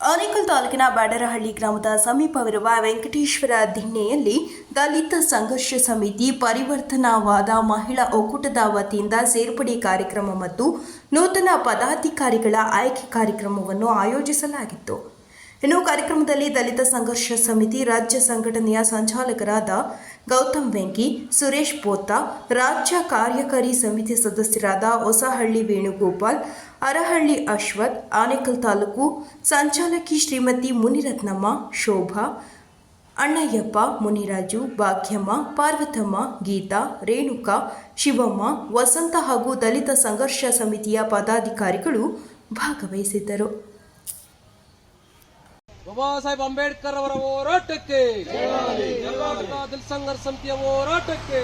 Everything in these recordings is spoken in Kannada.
ಆನೇಕಲ್ ತಾಲೂಕಿನ ಬ್ಯಾಡರಹಳ್ಳಿ ಗ್ರಾಮದ ಸಮೀಪವಿರುವ ವೆಂಕಟೇಶ್ವರ ದಿಣ್ಣೆಯಲ್ಲಿ ದಲಿತ ಸಂಘರ್ಷ ಸಮಿತಿ ಪರಿವರ್ತನಾವಾದ ಮಹಿಳಾ ಒಕ್ಕೂಟದ ವತಿಯಿಂದ ಸೇರ್ಪಡೆ ಕಾರ್ಯಕ್ರಮ ಮತ್ತು ನೂತನ ಪದಾಧಿಕಾರಿಗಳ ಆಯ್ಕೆ ಕಾರ್ಯಕ್ರಮವನ್ನು ಆಯೋಜಿಸಲಾಗಿತ್ತು. ಇನ್ನು ಕಾರ್ಯಕ್ರಮದಲ್ಲಿ ದಲಿತ ಸಂಘರ್ಷ ಸಮಿತಿ ರಾಜ್ಯ ಸಂಘಟನೆಯ ಸಂಚಾಲಕರಾದ ಗೌತಮ್ ವೆಂಕಿ, ಸುರೇಶ್ ಪೋತ, ರಾಜ್ಯ ಕಾರ್ಯಕಾರಿ ಸಮಿತಿ ಸದಸ್ಯರಾದ ಹೊಸಹಳ್ಳಿ ವೇಣುಗೋಪಾಲ್, ಅರಹಳ್ಳಿ ಅಶ್ವಥ್, ಆನೇಕಲ್ ತಾಲೂಕು ಸಂಚಾಲಕಿ ಶ್ರೀಮತಿ ಮುನಿರತ್ನಮ್ಮ, ಶೋಭಾ, ಅಣ್ಣಯ್ಯಪ್ಪ, ಮುನಿರಾಜು, ಭಾಗ್ಯಮ್ಮ, ಪಾರ್ವತಮ್ಮ, ಗೀತಾ, ರೇಣುಕಾ, ಶಿವಮ್ಮ, ವಸಂತ ಹಾಗೂ ದಲಿತ ಸಂಘರ್ಷ ಸಮಿತಿಯ ಪದಾಧಿಕಾರಿಗಳು ಭಾಗವಹಿಸಿದ್ದರು. ಬಾಬಾ ಸಾಹೇಬ್ ಅಂಬೇಡ್ಕರ್ ಅವರ ಹೋರಾಟಕ್ಕೆ ಕರ್ನಾಟಕ ದಲಿತ ಸಂಘರ್ಷ ಸಮಿತಿಯ ಹೋರಾಟಕ್ಕೆ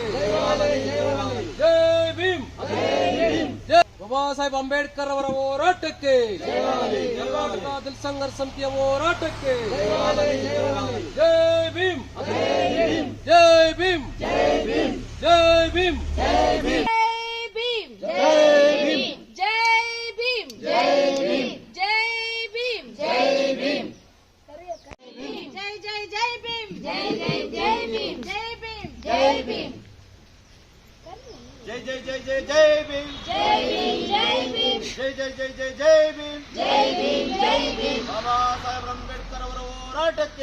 ಜೈ ಭೀಮ್ ಬಾಬಾ ಸಾಹೇಬ್ ಅಂಬೇಡ್ಕರ್ ಅವರ ಹೋರಾಟಕ್ಕೆ ಕರ್ನಾಟಕ ದಲಿತ ಸಂಘರ್ಷ ಸಮಿತಿಯ ಹೋರಾಟಕ್ಕೆ ಜೈ ಭೀಮ್ ಜೈ ಭೀಮ್ ಜೈ ಭೀಮ್ ಜೈ ಭೀಮ್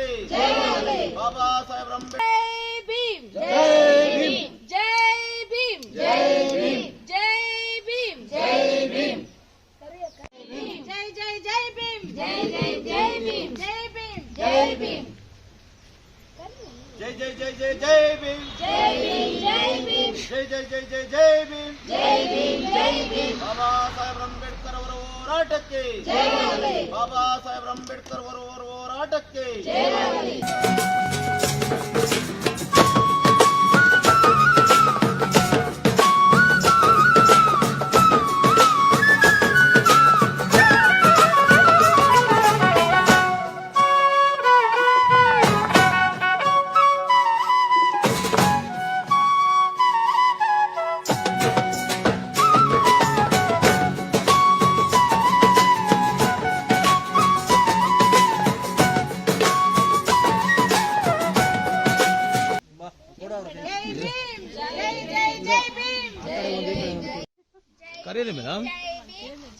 ಹೋರಾಟಕ್ಕೆ ಬಾಬಾ ಸಾಹೇಬ್ ಅಂಬೇಡ್ಕರ್ जय भीम जय भीम जय भीम जय भीम जय भीम जय जय जय भीम जय जय जय भीम जय भीम जय भीम जय जय जय जय जय भीम जय भीम जय भीम जय जय जय जय जय भीम जय भीम जय भीम ಬಾಬಾ ಸಾಹೇಬ್ ಅಂಬೇಡ್ಕರ್ ಅವರ ಹೋರಾಟಕ್ಕೆ ಬಾಬಾ ಸಾಹೇಬ್ ಅಂಬೇಡ್ಕರ್ ಅವರ ಹೋರಾಟಕ್ಕೆ जय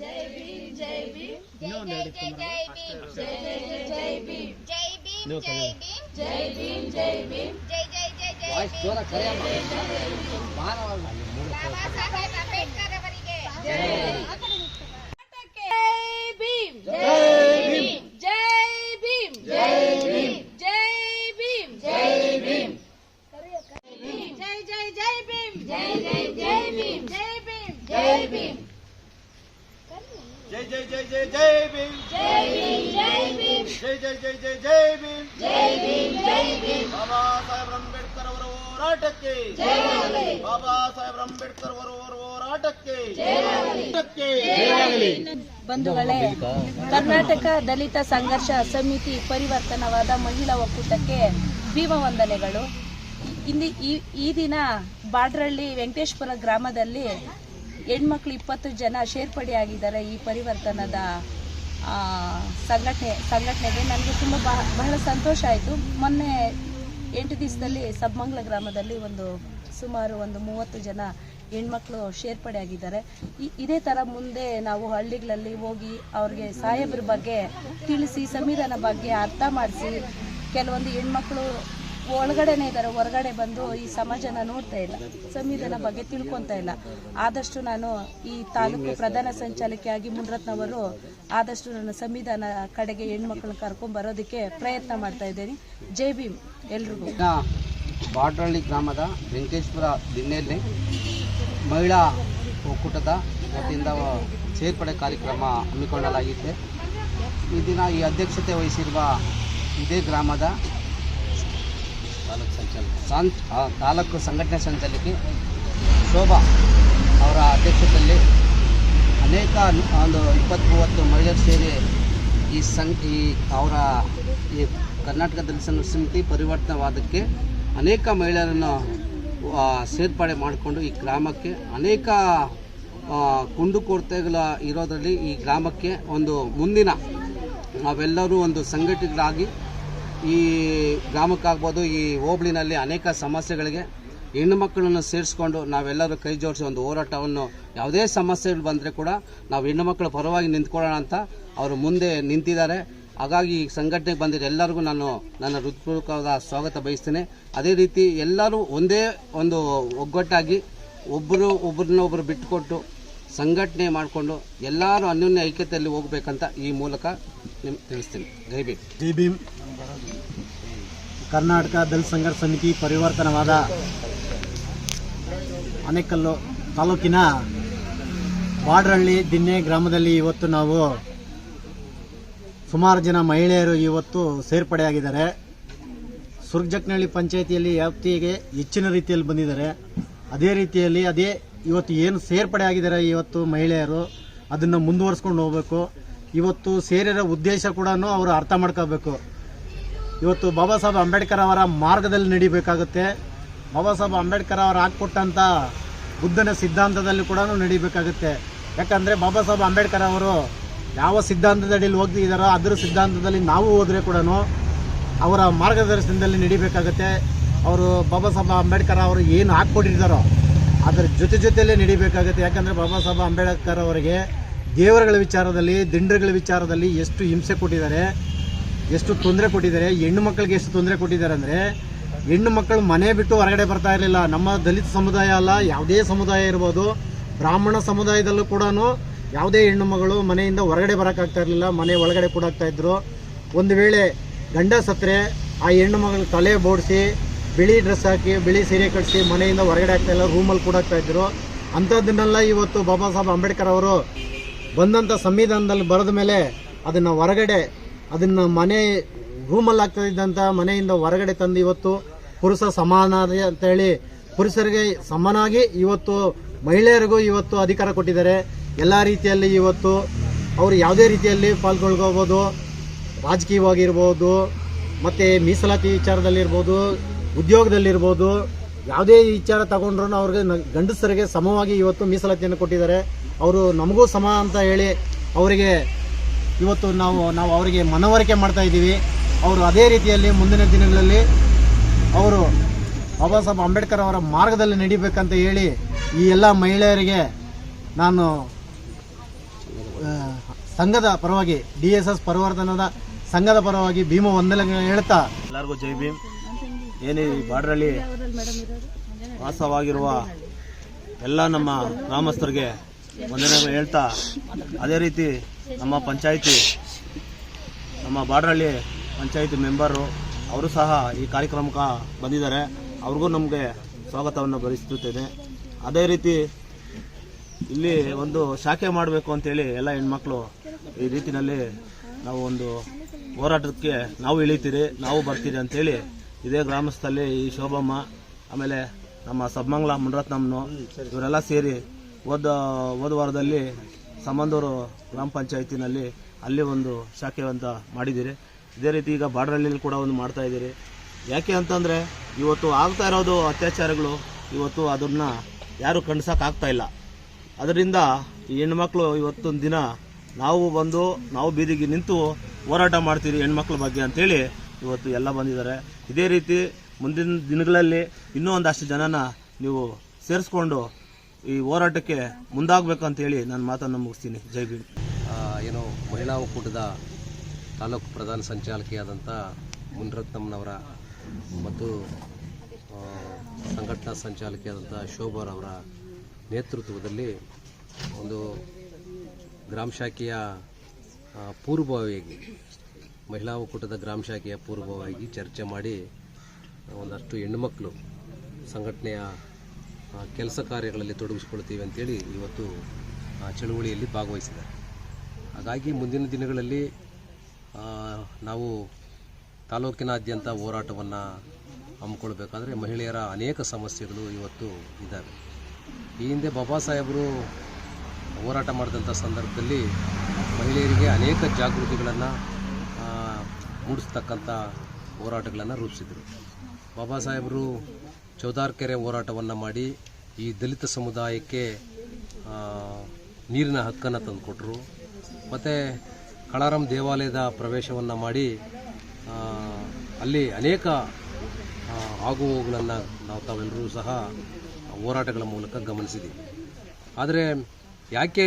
Jai Bhim, Jai Bhim. No, no, Jai Bhim, Jai Bhim. Jai Jai Jai Bhim. Jai Bhim, Jai Bhim. Jai Bhim, Jai Bhim. Jai Jai Jai Jai. Voice ಜೋರ ಕರೆಯ ಮಾನವಾಗಿ ಬಾಬಾ ಸಾಹೇಬ್ ಅಂಬೇಡ್ಕರ್ ಅವರಿಗೆ ಜೈ ಭೀಮ್ ಜೈ ಭೀಮ್ ಜೈ ಭೀಮ್ ಜೈ ಭೀಮ್ ಜೈ ಭೀಮ್ ಜೈ ಭೀಮ್ ಜೈ ಜೈ ಜೈ ಭೀಮ್ ಜೈ ಜೈ ಜೈ ಭೀಮ್ ಜೈ ಭೀಮ್ ಜೈ ಭೀಮ್ ಬಾಬಾ ಸಾಹೇಬ್ ಅಂಬೇಡ್ಕರ್ ಅವರ ಹೋರಾಟಕ್ಕೆ. ಬಾಬಾ ಸಾಹೇಬ್ ಅಂಬೇಡ್ಕರ್ ಅವರ ಹೋರಾಟಕ್ಕೆ. ಹೋರಾಟಕ್ಕೆ. ಬಂಧುಗಳೇ ಕರ್ನಾಟಕ ದಲಿತ ಸಂಘರ್ಷ ಸಮಿತಿ ಪರಿವರ್ತನವಾದ ಮಹಿಳಾ ಒಕ್ಕೂಟಕ್ಕೆ ಭೀಮ ವಂದನೆಗಳು. ಇಂದಿ ಈ ಈ ದಿನ ಬಾಡ್ರಳ್ಳಿ ವೆಂಕಟೇಶ್ವರ ಗ್ರಾಮದಲ್ಲಿ ಹೆಣ್ಮಕ್ಳು ಇಪ್ಪತ್ತು ಜನ ಸೇರ್ಪಡೆಯಾಗಿದ್ದಾರೆ ಈ ಪರಿವರ್ತನದ ಸಂಘಟನೆ, ಸಂಘಟನೆಗೆ ನನಗೆ ತುಂಬ ಬಹ- ಬಹಳ ಸಂತೋಷ ಆಯಿತು. ಮೊನ್ನೆ ಎಂಟು ದಿವಸದಲ್ಲಿ ಸಬ್ಮಂಗ್ಲ ಗ್ರಾಮದಲ್ಲಿ ಒಂದು ಸುಮಾರು ಒಂದು ಮೂವತ್ತು ಜನ ಹೆಣ್ಮಕ್ಳು ಸೇರ್ಪಡೆ ಆಗಿದ್ದಾರೆ. ಇದೇ ಥರ ಮುಂದೆ ನಾವು ಹಳ್ಳಿಗಳಲ್ಲಿ ಹೋಗಿ ಅವ್ರಿಗೆ ಸಾಹೇಬ್ರ ಬಗ್ಗೆ ತಿಳಿಸಿ ಸಂವಿಧಾನ ಬಗ್ಗೆ ಅರ್ಥ ಮಾಡಿಸಿ, ಕೆಲವೊಂದು ಹೆಣ್ಮಕ್ಳು ಒಳಗಡೆನೇ ಇದ್ದಾರೆ, ಹೊರಗಡೆ ಬಂದು ಈ ಸಮಾಜನ ನೋಡ್ತಾ ಇಲ್ಲ. ಸಂವಿಧಾನ ಬಗ್ಗೆ ತಿಳ್ಕೊತಾ ಇಲ್ಲ. ಆದಷ್ಟು ನಾನು ಈ ತಾಲೂಕು ಪ್ರಧಾನ ಸಂಚಾಲಕಿಯಾಗಿ ಮುನ್ರತ್ನವರು ಆದಷ್ಟು ನನ್ನ ಸಂವಿಧಾನ ಕಡೆಗೆ ಹೆಣ್ಮಕ್ಳನ್ನ ಕರ್ಕೊಂಡ್ ಬರೋದಕ್ಕೆ ಪ್ರಯತ್ನ ಮಾಡ್ತಾ ಇದ್ದೀನಿ. ಜೈ ಭೀಮ್ ಎಲ್ರಿಗೂ. ಬಾಡ್ರಳ್ಳಿ ಗ್ರಾಮದ ವೆಂಕಟೇಶ್ವರ ದಿನ್ನೆಯಲ್ಲಿ ಮಹಿಳಾ ಒಕ್ಕೂಟದ ವತಿಯಿಂದ ಸೇರ್ಪಡೆ ಕಾರ್ಯಕ್ರಮ ಹಮ್ಮಿಕೊಳ್ಳಲಾಗಿದೆ ಈ ದಿನ ಈ ಅಧ್ಯಕ್ಷತೆ ವಹಿಸಿರುವ ಇದೇ ಗ್ರಾಮದ ಆ, ತಾಲೂಕು ಸಂಘಟನೆ ಸಂಚಾಲಕಿ ಶೋಭಾ ಅವರ ಅಧ್ಯಕ್ಷತೆಯಲ್ಲಿ ಅನೇಕ ಒಂದು ಇಪ್ಪತ್ತು ಮೂವತ್ತು ಮಹಿಳೆಯರು ಸೇರಿ ಈ ಸಂಘ ಈ ಅವರ ಈ ಕರ್ನಾಟಕ ದಲಿತ ಸಮಿತಿ ಪರಿವರ್ತನವಾದಕ್ಕೆ ಅನೇಕ ಮಹಿಳೆಯರನ್ನು ಸೇರ್ಪಡೆ ಮಾಡಿಕೊಂಡು ಈ ಗ್ರಾಮಕ್ಕೆ ಅನೇಕ ಕುಂದುಕೊರತೆಗಳ ಇರೋದರಲ್ಲಿ ಈ ಗ್ರಾಮಕ್ಕೆ ಒಂದು ಮುಂದಿನ ನಾವೆಲ್ಲರೂ ಒಂದು ಸಂಘಟಿತರಾಗಿ ಈ ಗ್ರಾಮಕ್ಕಾಗ್ಬೋದು ಈ ಹೋಬಳಿನಲ್ಲಿ ಅನೇಕ ಸಮಸ್ಯೆಗಳಿಗೆ ಹೆಣ್ಣು ಮಕ್ಕಳನ್ನು ಸೇರಿಸ್ಕೊಂಡು ನಾವೆಲ್ಲರೂ ಕೈ ಜೋಡಿಸಿ ಒಂದು ಹೋರಾಟವನ್ನು, ಯಾವುದೇ ಸಮಸ್ಯೆಗಳು ಬಂದರೆ ಕೂಡ ನಾವು ಹೆಣ್ಣು ಮಕ್ಕಳ ಪರವಾಗಿ ನಿಂತ್ಕೊಳ್ಳೋಣ ಅಂತ ಅವರು ಮುಂದೆ ನಿಂತಿದ್ದಾರೆ. ಹಾಗಾಗಿ ಈ ಸಂಘಟನೆಗೆ ಬಂದಿರೋ ಎಲ್ಲರಿಗೂ ನಾನು ನನ್ನ ಹೃತ್ಪೂರ್ವಕವಾದ ಸ್ವಾಗತ ಬಯಸ್ತೇನೆ. ಅದೇ ರೀತಿ ಎಲ್ಲರೂ ಒಂದೇ ಒಂದು ಒಗ್ಗಟ್ಟಾಗಿ ಒಬ್ಬರು ಒಬ್ಬರನ್ನೊಬ್ಬರು ಬಿಟ್ಟುಕೊಟ್ಟು ಸಂಘಟನೆ ಮಾಡಿಕೊಂಡು ಎಲ್ಲರೂ ಅನ್ಯೋನ್ಯ ಐಕ್ಯತೆಯಲ್ಲಿ ಹೋಗಬೇಕಂತ ಈ ಮೂಲಕ ನಿಮ್ಗೆ ತಿಳಿಸ್ತೀನಿ. ಜೈ ಭೀಮ್. ಜೈ ಭೀಮ್. ಕರ್ನಾಟಕ ದಲಿತ ಸಂಘರ್ಷ ಸಮಿತಿ ಪರಿವರ್ತನವಾದ ಅನೇಕಲ್ಲು ತಾಲೂಕಿನ ಬಾಡ್ರಹಳ್ಳಿ ದಿನ್ನೆ ಗ್ರಾಮದಲ್ಲಿ ಇವತ್ತು ನಾವು ಸುಮಾರು ಜನ ಮಹಿಳೆಯರು ಇವತ್ತು ಸೇರ್ಪಡೆಯಾಗಿದ್ದಾರೆ. ಸುರ್ಜಕ್ನಹಳ್ಳಿ ಪಂಚಾಯಿತಿಯಲ್ಲಿ ವ್ಯಾಪ್ತಿಗೆ ಹೆಚ್ಚಿನ ರೀತಿಯಲ್ಲಿ ಬಂದಿದ್ದಾರೆ. ಅದೇ ರೀತಿಯಲ್ಲಿ ಅದೇ ಇವತ್ತು ಏನು ಸೇರ್ಪಡೆ ಆಗಿದ್ದಾರೆ ಇವತ್ತು ಮಹಿಳೆಯರು, ಅದನ್ನು ಮುಂದುವರಿಸ್ಕೊಂಡು ಹೋಗಬೇಕು. ಇವತ್ತು ಸೇರಿರೋ ಉದ್ದೇಶ ಕೂಡ ಅವರು ಅರ್ಥ ಮಾಡ್ಕೋಬೇಕು. ಇವತ್ತು ಬಾಬಾ ಸಾಹೇಬ್ ಅಂಬೇಡ್ಕರ್ ಅವರ ಮಾರ್ಗದಲ್ಲಿ ನಡಿಬೇಕಾಗುತ್ತೆ. ಬಾಬಾ ಸಾಹೇಬ್ ಅಂಬೇಡ್ಕರ್ ಅವರು ಹಾಕ್ಕೊಟ್ಟಂಥ ಬುದ್ಧನ ಸಿದ್ಧಾಂತದಲ್ಲಿ ಕೂಡ ನಡಿಬೇಕಾಗುತ್ತೆ. ಯಾಕಂದರೆ ಬಾಬಾ ಸಾಹೇಬ್ ಅಂಬೇಡ್ಕರ್ ಅವರು ಯಾವ ಸಿದ್ಧಾಂತದಡಿಯಲ್ಲಿ ಹೋಗ್ತಿದ್ದಾರೋ ಅದರ ಸಿದ್ಧಾಂತದಲ್ಲಿ ನಾವು ಹೋದರೆ ಕೂಡ ಅವರ ಮಾರ್ಗದರ್ಶನದಲ್ಲಿ ನಡಿಬೇಕಾಗುತ್ತೆ. ಅವರು ಬಾಬಾ ಸಾಹೇಬ್ ಅಂಬೇಡ್ಕರ್ ಅವರು ಏನು ಹಾಕ್ಕೊಟ್ಟಿದ್ದಾರೋ ಅದರ ಜೊತೆ ಜೊತೆಯಲ್ಲೇ ನಡಿಬೇಕಾಗುತ್ತೆ. ಯಾಕಂದರೆ ಬಾಬಾ ಸಾಹೇಬ್ ಅಂಬೇಡ್ಕರ್ ಅವರಿಗೆ ದೇವರುಗಳ ವಿಚಾರದಲ್ಲಿ, ದಿಂಡ್ರಗಳ ವಿಚಾರದಲ್ಲಿ ಎಷ್ಟು ಹಿಂಸೆ ಕೊಟ್ಟಿದ್ದಾರೆ. ಎಷ್ಟು ತೊಂದರೆ ಕೊಟ್ಟಿದ್ದಾರೆ, ಹೆಣ್ಣು ಮಕ್ಕಳಿಗೆ ಎಷ್ಟು ತೊಂದರೆ ಕೊಟ್ಟಿದ್ದಾರೆ ಅಂದರೆ, ಹೆಣ್ಣು ಮಕ್ಕಳು ಮನೆ ಬಿಟ್ಟು ಹೊರಗಡೆ ಬರ್ತಾ ಇರಲಿಲ್ಲ. ನಮ್ಮ ದಲಿತ ಸಮುದಾಯ ಅಲ್ಲ, ಯಾವುದೇ ಸಮುದಾಯ ಇರ್ಬೋದು, ಬ್ರಾಹ್ಮಣ ಸಮುದಾಯದಲ್ಲೂ ಕೂಡ ಯಾವುದೇ ಹೆಣ್ಣು ಮಗಳು ಮನೆಯಿಂದ ಹೊರಗಡೆ ಬರೋಕ್ಕಾಗ್ತಾ ಇರಲಿಲ್ಲ, ಮನೆ ಒಳಗಡೆ ಕೂಡ ಆಗ್ತಾಯಿದ್ರು ಒಂದು ವೇಳೆ ಗಂಡ ಸತ್ತರೆ, ಆ ಹೆಣ್ಣು ಮಗಳು ತಲೆ ಬೋಡಿಸಿ, ಬಿಳಿ ಡ್ರೆಸ್ ಹಾಕಿ, ಬಿಳಿ ಸೀರೆ ಕಟ್ಟಿಸಿ ಮನೆಯಿಂದ ಹೊರಗಡೆ ಆಗ್ತಾ ಇಲ್ಲ ರೂಮಲ್ಲಿ ಕೂಡ ಆಗ್ತಾಯಿದ್ರು ಅಂಥದ್ದನ್ನೆಲ್ಲ ಇವತ್ತು ಬಾಬಾ ಸಾಹೇಬ್ ಅಂಬೇಡ್ಕರ್ ಅವರು ಬಂದಂಥ ಸಂವಿಧಾನದಲ್ಲಿ ಬರೆದ ಮೇಲೆ ಅದನ್ನು ಹೊರಗಡೆ ಅದನ್ನು ಮನೆ ರೂಮಲ್ಲಿ ಇದ್ದಂತ ಮನೆಯಿಂದ ಹೊರಗಡೆ ತಂದು ಇವತ್ತು ಪುರುಷ ಸಮಾನ ಅಂತ ಹೇಳಿ ಪುರುಷರಿಗೆ ಸಮನಾಗಿ ಇವತ್ತು ಮಹಿಳೆಯರಿಗೂ ಇವತ್ತು ಅಧಿಕಾರ ಕೊಟ್ಟಿದ್ದಾರೆ. ಎಲ್ಲ ರೀತಿಯಲ್ಲಿ ಇವತ್ತು ಅವರು ಯಾವುದೇ ರೀತಿಯಲ್ಲಿ ಪಾಲ್ಗೊಳ್ಕೋಬೋದು, ರಾಜಕೀಯವಾಗಿರ್ಬೋದು, ಮತ್ತು ಮೀಸಲಾತಿ ವಿಚಾರದಲ್ಲಿರ್ಬೋದು, ಉದ್ಯೋಗದಲ್ಲಿರ್ಬೋದು, ಯಾವುದೇ ವಿಚಾರ ತಗೊಂಡ್ರೂ ಅವ್ರಿಗೆ ಗಂಡಸರಿಗೆ ಸಮವಾಗಿ ಇವತ್ತು ಮೀಸಲಾತಿಯನ್ನು ಕೊಟ್ಟಿದ್ದಾರೆ. ಅವರು ನಮಗೂ ಸಮ ಅಂತ ಹೇಳಿ ಅವರಿಗೆ ಇವತ್ತು ನಾವು ನಾವು ಅವರಿಗೆ ಮನವರಿಕೆ ಮಾಡ್ತಾ ಇದ್ದೀವಿ. ಅವರು ಅದೇ ರೀತಿಯಲ್ಲಿ ಮುಂದಿನ ದಿನಗಳಲ್ಲಿ ಅವರು ಬಾಬಾ ಸಾಹೇಬ್ ಅಂಬೇಡ್ಕರ್ ಅವರ ಮಾರ್ಗದಲ್ಲಿ ನಡಿಬೇಕಂತ ಹೇಳಿ ಈ ಎಲ್ಲ ಮಹಿಳೆಯರಿಗೆ ನಾನು ಸಂಘದ ಪರವಾಗಿ, ಡಿ ಎಸ್ ಎಸ್ ಪರಿವರ್ತನದ ಸಂಘದ ಪರವಾಗಿ ಭೀಮ ವಂದನೆ ಹೇಳ್ತಾ ಎಲ್ಲರಿಗೂ ಜೈ ಭೀಮ್. ಏನೇ ಈ ಬಾರ್ಡ್ರಲ್ಲಿ ವಾಸವಾಗಿರುವ ಎಲ್ಲ ನಮ್ಮ ಗ್ರಾಮಸ್ಥರಿಗೆ ವಂದನೆಗಳು ಹೇಳ್ತಾ, ಅದೇ ರೀತಿ ನಮ್ಮ ಪಂಚಾಯಿತಿ, ನಮ್ಮ ಬಾಡ್ರಳ್ಳಿ ಪಂಚಾಯಿತಿ ಮೆಂಬರು, ಅವರು ಸಹ ಈ ಕಾರ್ಯಕ್ರಮಕ್ಕೆ ಬಂದಿದ್ದಾರೆ. ಅವ್ರಿಗೂ ನಮಗೆ ಸ್ವಾಗತವನ್ನು ಬಯಸುತ್ತೇನೆ ಅದೇ ರೀತಿ ಇಲ್ಲಿ ಒಂದು ಶಾಖೆ ಮಾಡಬೇಕು ಅಂತೇಳಿ ಎಲ್ಲ ಹೆಣ್ಮಕ್ಳು ಈ ರೀತಿಯಲ್ಲಿ ನಾವು ಒಂದು ಹೋರಾಟಕ್ಕೆ ನಾವು ಇಳಿತೀರಿ, ನಾವು ಬರ್ತೀರಿ ಅಂತೇಳಿ ಇದೇ ಗ್ರಾಮಸ್ಥಲ್ಲಿ ಈ ಶೋಭಮ್ಮ, ಆಮೇಲೆ ನಮ್ಮ ಸಬ್ಮಂಗ್ಲ, ಮುನರತ್ನಮ್ನು, ಇವರೆಲ್ಲ ಸೇರಿ ಹೋದ ಹೋದ ವಾರದಲ್ಲಿ ಸಂಬಂಧೂರು ಗ್ರಾಮ ಪಂಚಾಯತಿನಲ್ಲಿ ಅಲ್ಲಿ ಒಂದು ಶಾಖೆ ಅಂತ ಮಾಡಿದ್ದೀರಿ. ಇದೇ ರೀತಿ ಈಗ ಬಾಡ್ರಳ್ಳಿಲಿ ಕೂಡ ಒಂದು ಮಾಡ್ತಾ ಇದ್ದೀರಿ. ಯಾಕೆ ಅಂತಂದರೆ ಇವತ್ತು ಆಗ್ತಾ ಇರೋದು ಅತ್ಯಾಚಾರಗಳು, ಇವತ್ತು ಅದನ್ನು ಯಾರು ಆಗ್ತಾ ಇಲ್ಲ. ಅದರಿಂದ ಈ ಹೆಣ್ಮಕ್ಳು ಇವತ್ತೊಂದು ದಿನ ನಾವು ಬಂದು, ನಾವು ಬೀದಿಗೆ ನಿಂತು ಹೋರಾಟ ಮಾಡ್ತೀರಿ ಹೆಣ್ಮಕ್ಳ ಬಗ್ಗೆ ಅಂತೇಳಿ ಇವತ್ತು ಎಲ್ಲ ಬಂದಿದ್ದಾರೆ. ಇದೇ ರೀತಿ ಮುಂದಿನ ದಿನಗಳಲ್ಲಿ ಇನ್ನೂ ಒಂದಷ್ಟು ಜನನ ನೀವು ಸೇರಿಸ್ಕೊಂಡು ಈ ಹೋರಾಟಕ್ಕೆ ಮುಂದಾಗಬೇಕು ಅಂತೇಳಿ ನಾನು ಮಾತನ್ನು ಮುಗಿಸ್ತೀನಿ. ಜೈ ಭೀಮ್. ಏನು ಮಹಿಳಾ ಒಕ್ಕೂಟದ ತಾಲೂಕು ಪ್ರಧಾನ ಸಂಚಾಲಕಿಯಾದಂಥ ಮುನ್ರತ್ನಮ್ನವರ ಮತ್ತು ಸಂಘಟನಾ ಸಂಚಾಲಕಿಯಾದಂಥ ಶೋಭಾರವರ ನೇತೃತ್ವದಲ್ಲಿ ಒಂದು ಗ್ರಾಮ ಶಾಖೆಯ ಪೂರ್ವಭಾವಿಯಾಗಿ, ಮಹಿಳಾ ಒಕ್ಕೂಟದ ಗ್ರಾಮ ಶಾಖೆಯ ಪೂರ್ವಭಾವಿಯಾಗಿ ಚರ್ಚೆ ಮಾಡಿ, ಒಂದಷ್ಟು ಹೆಣ್ಣುಮಕ್ಕಳು ಸಂಘಟನೆಯ ಕೆಲಸ ಕಾರ್ಯಗಳಲ್ಲಿ ತೊಡಗಿಸ್ಕೊಳ್ತೀವಿ ಅಂತೇಳಿ ಇವತ್ತು ಚಳುವಳಿಯಲ್ಲಿ ಭಾಗವಹಿಸಿದ್ದಾರೆ. ಹಾಗಾಗಿ ಮುಂದಿನ ದಿನಗಳಲ್ಲಿ ನಾವು ತಾಲೂಕಿನಾದ್ಯಂತ ಹೋರಾಟವನ್ನು ಹಮ್ಮಿಕೊಳ್ಬೇಕಾದ್ರೆ ಮಹಿಳೆಯರ ಅನೇಕ ಸಮಸ್ಯೆಗಳು ಇವತ್ತು ಇದ್ದಾವೆ. ಈ ಹಿಂದೆ ಬಾಬಾ ಸಾಹೇಬರು ಹೋರಾಟ ಮಾಡಿದಂಥ ಸಂದರ್ಭದಲ್ಲಿ ಮಹಿಳೆಯರಿಗೆ ಅನೇಕ ಜಾಗೃತಿಗಳನ್ನು ಮೂಡಿಸ್ತಕ್ಕಂಥ ಹೋರಾಟಗಳನ್ನು ರೂಪಿಸಿದರು. ಬಾಬಾ ಸಾಹೇಬರು ಚೌದಾರ್ ಕೆರೆ ಹೋರಾಟವನ್ನು ಮಾಡಿ ಈ ದಲಿತ ಸಮುದಾಯಕ್ಕೆ ನೀರಿನ ಹಕ್ಕನ್ನು ತಂದುಕೊಟ್ರು. ಮತ್ತು ಕಳಾರಂ ದೇವಾಲಯದ ಪ್ರವೇಶವನ್ನು ಮಾಡಿ ಅಲ್ಲಿ ಅನೇಕ ಆಗು ಆಗುಹೋಗುಗಳನ್ನು ನಾವು ತಾವೆಲ್ಲರೂ ಸಹ ಹೋರಾಟಗಳ ಮೂಲಕ ಗಮನಿಸಿದ್ದೀವಿ ಆದರೆ ಯಾಕೆ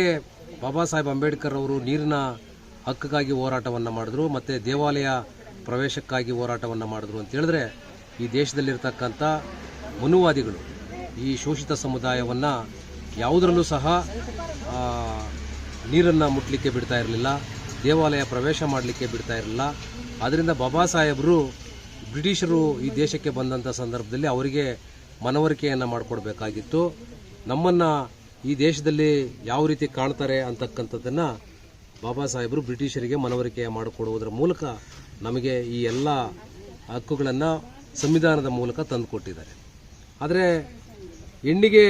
ಬಾಬಾ ಸಾಹೇಬ್ ಅಂಬೇಡ್ಕರ್ ಅವರು ನೀರಿನ ಹಕ್ಕಿಗಾಗಿ ಹೋರಾಟವನ್ನು ಮಾಡಿದ್ರು, ಮತ್ತು ದೇವಾಲಯ ಪ್ರವೇಶಕ್ಕಾಗಿ ಹೋರಾಟವನ್ನು ಮಾಡಿದ್ರು ಅಂತ ಹೇಳಿದ್ರೆ, ಈ ದೇಶದಲ್ಲಿರ್ತಕ್ಕಂಥ ಮನುವಾದಿಗಳು ಈ ಶೋಷಿತ ಸಮುದಾಯವನ್ನು ಯಾವುದರಲ್ಲೂ ಸಹ ನೀರನ್ನು ಮುಟ್ಟಲಿಕ್ಕೆ ಬಿಡ್ತಾ ಇರಲಿಲ್ಲ, ದೇವಾಲಯ ಪ್ರವೇಶ ಮಾಡಲಿಕ್ಕೆ ಬಿಡ್ತಾ ಇರಲಿಲ್ಲ. ಆದ್ದರಿಂದ ಬಾಬಾ ಸಾಹೇಬರು ಬ್ರಿಟಿಷರು ಈ ದೇಶಕ್ಕೆ ಬಂದಂಥ ಸಂದರ್ಭದಲ್ಲಿ ಅವರಿಗೆ ಮನವರಿಕೆಯನ್ನು ಮಾಡಿಕೊಡ್ಬೇಕಾಗಿತ್ತು. ನಮ್ಮನ್ನು ಈ ದೇಶದಲ್ಲಿ ಯಾವ ರೀತಿ ಕಾಣ್ತಾರೆ ಅಂತಕ್ಕಂಥದ್ದನ್ನು ಬಾಬಾ ಸಾಹೇಬರು ಬ್ರಿಟಿಷರಿಗೆ ಮನವರಿಕೆ ಮಾಡಿಕೊಡುವುದರ ಮೂಲಕ ನಮಗೆ ಈ ಎಲ್ಲ ಹಕ್ಕುಗಳನ್ನು ಸಂವಿಧಾನದ ಮೂಲಕ ತಂದುಕೊಟ್ಟಿದ್ದಾರೆ. ಆದರೆ ಹೆಣ್ಣಿಗೆ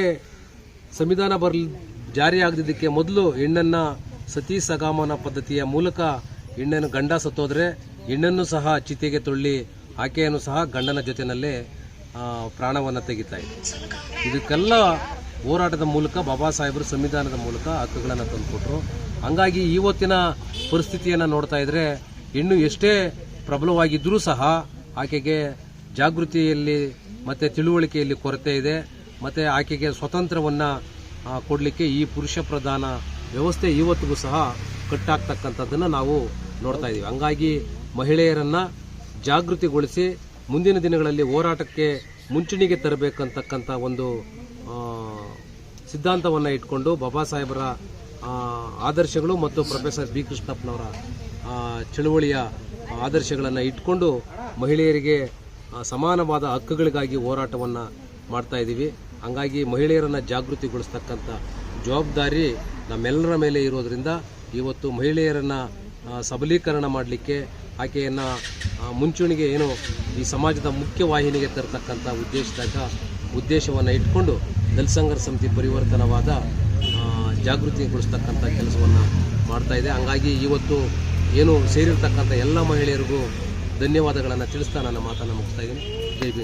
ಸಂವಿಧಾನ ಬರಲ್ ಜಾರಿಯಾಗದಿದ್ದಕ್ಕೆ ಮೊದಲು ಹೆಣ್ಣನ್ನು ಸತಿ ಸಗಾಮನ ಪದ್ಧತಿಯ ಮೂಲಕ ಹೆಣ್ಣನ್ನು ಗಂಡ ಸತ್ತೋದ್ರೆ ಹೆಣ್ಣನ್ನು ಸಹ ಚಿತೆಗೆ ತೊಳ್ಳಿ ಆಕೆಯನ್ನು ಸಹ ಗಂಡನ ಜೊತೆಯಲ್ಲೇ ಪ್ರಾಣವನ್ನು ತೆಗಿತಾ ಇದೆ. ಇದಕ್ಕೆಲ್ಲ ಹೋರಾಟದ ಮೂಲಕ ಬಾಬಾ ಸಾಹೇಬರು ಸಂವಿಧಾನದ ಮೂಲಕ ಹಕ್ಕುಗಳನ್ನು ತಂದುಕೊಟ್ರು. ಹಂಗಾಗಿ ಇವತ್ತಿನ ಪರಿಸ್ಥಿತಿಯನ್ನು ನೋಡ್ತಾ ಇದ್ರೆ ಹೆಣ್ಣು ಎಷ್ಟೇ ಪ್ರಬಲವಾಗಿದ್ದರೂ ಸಹ ಆಕೆಗೆ ಜಾಗೃತಿಯಲ್ಲಿ ಮತ್ತು ತಿಳುವಳಿಕೆಯಲ್ಲಿ ಕೊರತೆ ಇದೆ, ಮತ್ತು ಆಕೆಗೆ ಸ್ವತಂತ್ರವನ್ನು ಕೊಡಲಿಕ್ಕೆ ಈ ಪುರುಷ ಪ್ರಧಾನ ವ್ಯವಸ್ಥೆ ಇವತ್ತಿಗೂ ಸಹ ಕಟ್ಟಾಗ್ತಕ್ಕಂಥದ್ದನ್ನು ನಾವು ನೋಡ್ತಾ ಇದ್ದೀವಿ. ಹಂಗಾಗಿ ಮಹಿಳೆಯರನ್ನು ಜಾಗೃತಿಗೊಳಿಸಿ ಮುಂದಿನ ದಿನಗಳಲ್ಲಿ ಹೋರಾಟಕ್ಕೆ ಮುಂಚೂಣಿಗೆ ತರಬೇಕಂತಕ್ಕಂಥ ಒಂದು ಸಿದ್ಧಾಂತವನ್ನು ಇಟ್ಕೊಂಡು ಬಾಬಾ ಸಾಹೇಬರ ಆದರ್ಶಗಳು ಮತ್ತು ಪ್ರೊಫೆಸರ್ ಬಿ ಕೃಷ್ಣಪ್ಪನವರ ಚಳುವಳಿಯ ಆದರ್ಶಗಳನ್ನು ಇಟ್ಕೊಂಡು ಮಹಿಳೆಯರಿಗೆ ಸಮಾನವಾದ ಹಕ್ಕುಗಳಿಗಾಗಿ ಹೋರಾಟವನ್ನು ಮಾಡ್ತಾ ಇದ್ದೀವಿ ಹಂಗಾಗಿ ಮಹಿಳೆಯರನ್ನು ಜಾಗೃತಿಗೊಳಿಸ್ತಕ್ಕಂಥ ಜವಾಬ್ದಾರಿ ನಮ್ಮೆಲ್ಲರ ಮೇಲೆ ಇರೋದರಿಂದ ಇವತ್ತು ಮಹಿಳೆಯರನ್ನು ಸಬಲೀಕರಣ ಮಾಡಲಿಕ್ಕೆ ಆಕೆಯನ್ನು ಮುಂಚೂಣಿಗೆ ಏನು ಈ ಸಮಾಜದ ಮುಖ್ಯವಾಹಿನಿಗೆ ತರತಕ್ಕಂಥ ಉದ್ದೇಶದಾಗ, ಉದ್ದೇಶವನ್ನು ಇಟ್ಕೊಂಡು ದಲಿತ ಸಮಿತಿ ಪರಿವರ್ತನವಾದ ಜಾಗೃತಿಗೊಳಿಸ್ತಕ್ಕಂಥ ಕೆಲಸವನ್ನು ಇದೆ. ಹಂಗಾಗಿ ಇವತ್ತು ಏನು ಸೇರಿರ್ತಕ್ಕಂಥ ಎಲ್ಲ ಮಹಿಳೆಯರಿಗೂ ಧನ್ಯವಾದಗಳನ್ನು ತಿಳಿಸ್ತಾ ನನ್ನ ಮಾತನ್ನು ಮುಗಿಸ್ತಾ ಇದ್ದೀನಿ. ಜೈ